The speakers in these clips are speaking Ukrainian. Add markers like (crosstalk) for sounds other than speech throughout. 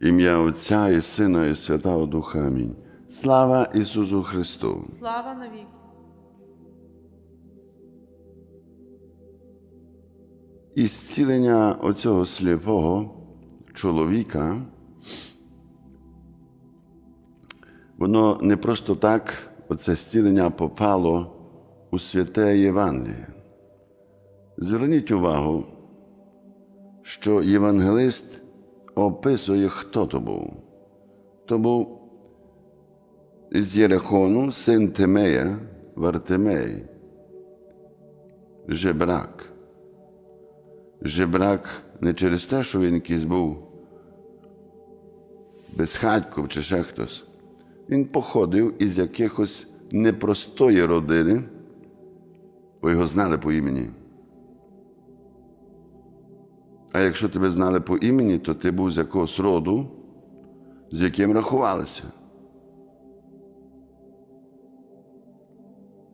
Ім'я Отця і Сина, і Святого Духа. Амінь. Слава Ісусу Христу! Слава навіки. І зцілення оцього сліпого чоловіка, воно не просто так, оце зцілення попало у святе Євангеліє. Зверніть увагу, що євангелист описує, хто то був. То був з Єрихону, син Тимея, Вартимей, жебрак. Жебрак не через те, що він якийсь був безхатьков чи ще хтось. Він походив із якихось непростої родини, бо його знали по імені. А якщо тебе знали по імені, то ти був з якогось роду, з яким рахувалися.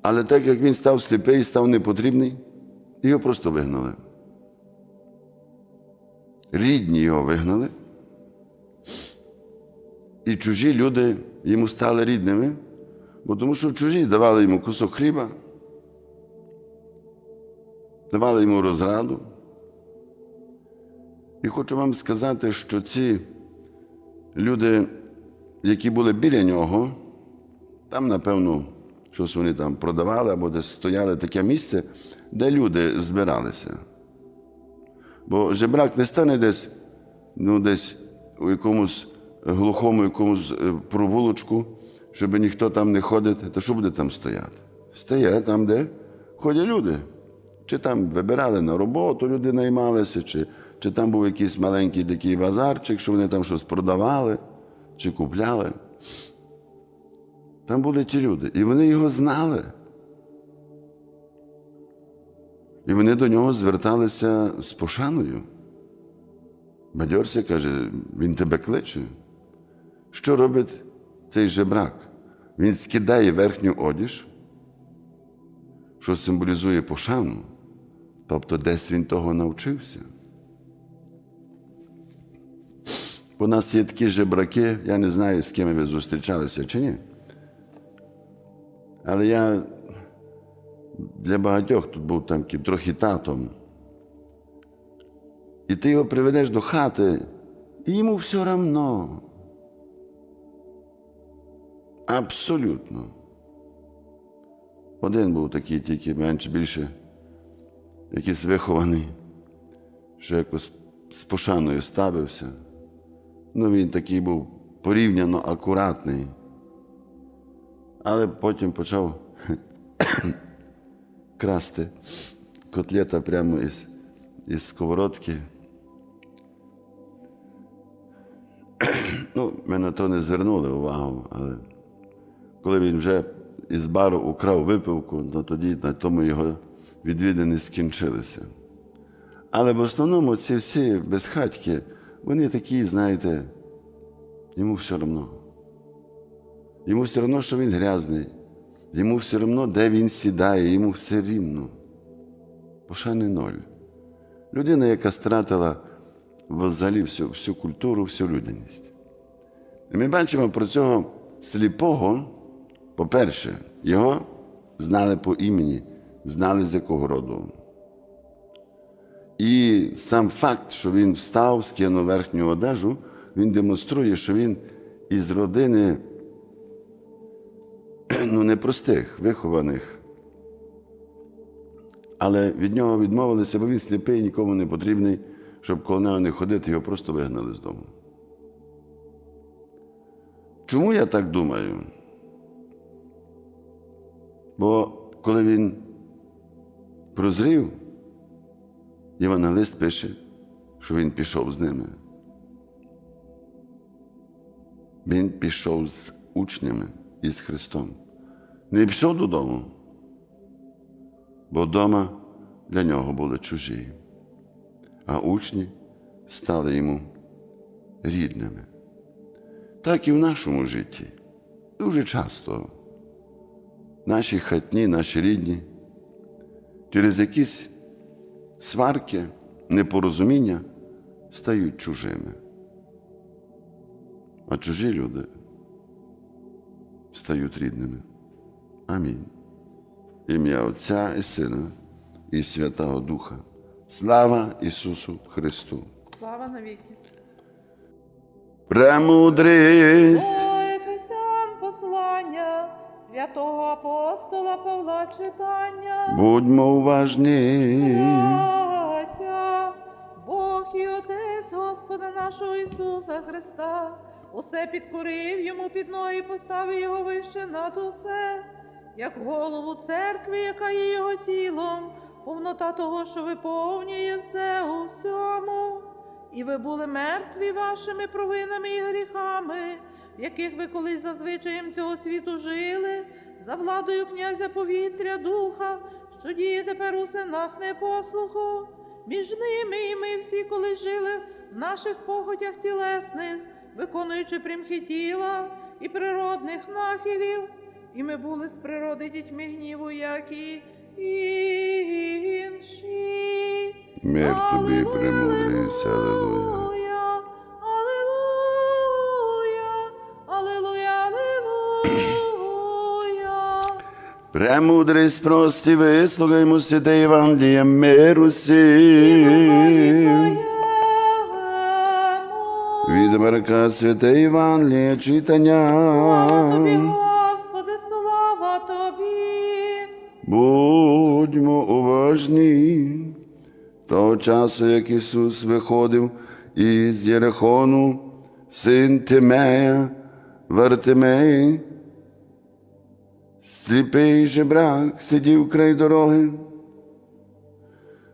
Але так як він став сліпий став непотрібний, його просто вигнали. Рідні його вигнали, і чужі люди йому стали рідними, бо тому що чужі давали йому кусок хліба, давали йому розраду. І хочу вам сказати, що ці люди, які були біля нього, там, напевно, щось вони там продавали або десь стояли таке місце, де люди збиралися. Бо жебрак не стане десь, ну, десь у якомусь глухому якомусь е, провулочку, щоб ніхто там не ходить, то що буде там стояти? Стає там, де ходять люди. Чи там вибирали на роботу, люди наймалися, чи, чи там був якийсь маленький такий базарчик, що вони там щось продавали чи купляли. Там були ті люди, і вони його знали. І вони до нього зверталися з пошаною. Бадьорся каже, він тебе кличе. Що робить цей жебрак? Він скидає верхню одіж, що символізує пошану. Тобто десь він того навчився. У нас є такі жебраки, я не знаю, з ким ви зустрічалися чи ні. Але я для багатьох тут був там трохи татом. І ти його приведеш до хати, і йому все равно. Абсолютно. Один був такий, тільки менше більше, якийсь вихований, що якось з пошаною ставився. Ну, він такий був порівняно акуратний. Але потім почав (coughs) красти котлета прямо із, із сковородки. Ну, ми на то не звернули увагу, але коли він вже із бару украв випивку, то тоді на тому його відвідини скінчилися. Але в основному ці всі безхатьки, вони такі, знаєте, йому все одно. Йому все одно, що він грязний. Йому все одно, де він сідає, йому все рівно. Пошани ноль. Людина, яка стратила взагалі всю, всю культуру, всю людяність. І ми бачимо про цього сліпого, по-перше, його знали по імені, знали з якого роду. І сам факт, що він встав, скинув верхню одежу, він демонструє, що він із родини (clears throat) ну, непростих, вихованих. Але від нього відмовилися, бо він сліпий, нікому не потрібний, щоб коло нього не ходити, його просто вигнали з дому. Чому я так думаю? Бо коли він прозрів, євангелист пише, що він пішов з ними. Він пішов з учнями і з Христом. Не пішов додому, бо вдома для нього були чужі, а учні стали йому рідними. Так і в нашому житті. Дуже часто наші хатні, наші рідні через якісь сварки, непорозуміння стають чужими. а чужі люди стають рідними. Амінь. Ім'я Отця і Сина і Святого Духа. Слава Ісусу Христу! Слава навіки. Премудрість! Святого апостола Павла читання. Будьмо уважні. Браття, Бог і Отець Господа нашого Ісуса Христа, усе підкорив йому під ноги і поставив його вище над усе, як голову церкви, яка є його тілом, повнота того, що виповнює все у всьому. І ви були мертві вашими провинами і гріхами, в яких ви колись за звичаєм цього світу жили, за владою князя повітря духа, що діє тепер у синах непослуху. Між ними і ми всі колись жили в наших похотях тілесних, виконуючи примхи тіла і природних нахилів. І ми були з природи дітьми гніву, як і інші. Мир тобі, премудрість, Премудрість прості, вислухаймо святе Євангеліє миру всім. Від Марка святе Євангеліє читання. Тобі, Господи, слава Тобі. Будьмо уважні. Того часу, як Ісус виходив із Єрихону, син Тимея, Вартимей, сліпий жебрак сидів край дороги.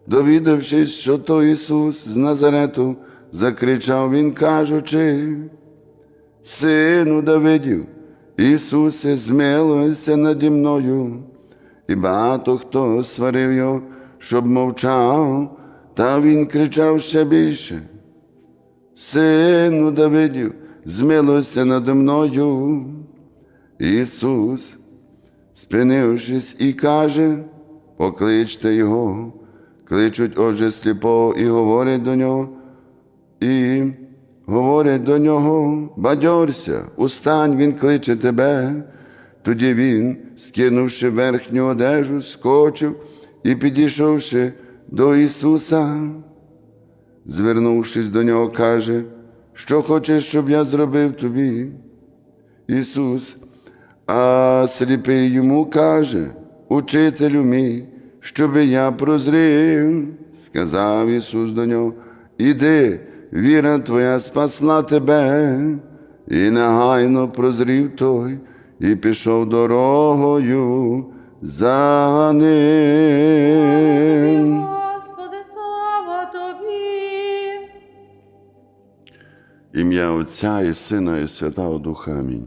Довідавшись, що то Ісус з Назарету, закричав він, кажучи, Сину Давидів, Ісусе, змилуйся наді мною. І багато хто сварив його, щоб мовчав, та він кричав ще більше. Сину Давидів, змилуйся надо мною. Ісус, спинившись, і каже, покличте його, кличуть отже сліпого і говорять до нього, і говорять до нього, бадьорся, устань, він кличе тебе. Тоді він, скинувши верхню одежу, скочив і, підійшовши до Ісуса, звернувшись до нього, каже, що хочеш, щоб я зробив тобі? Ісус, а сліпий йому каже, Учителю мій, щоби я прозрів, сказав Ісус до нього, іди, віра твоя спасла тебе, і негайно прозрів той, і пішов дорогою за ним. Господи, слава Тобі. Ім'я Отця і Сина, і Святого Духа. Амінь.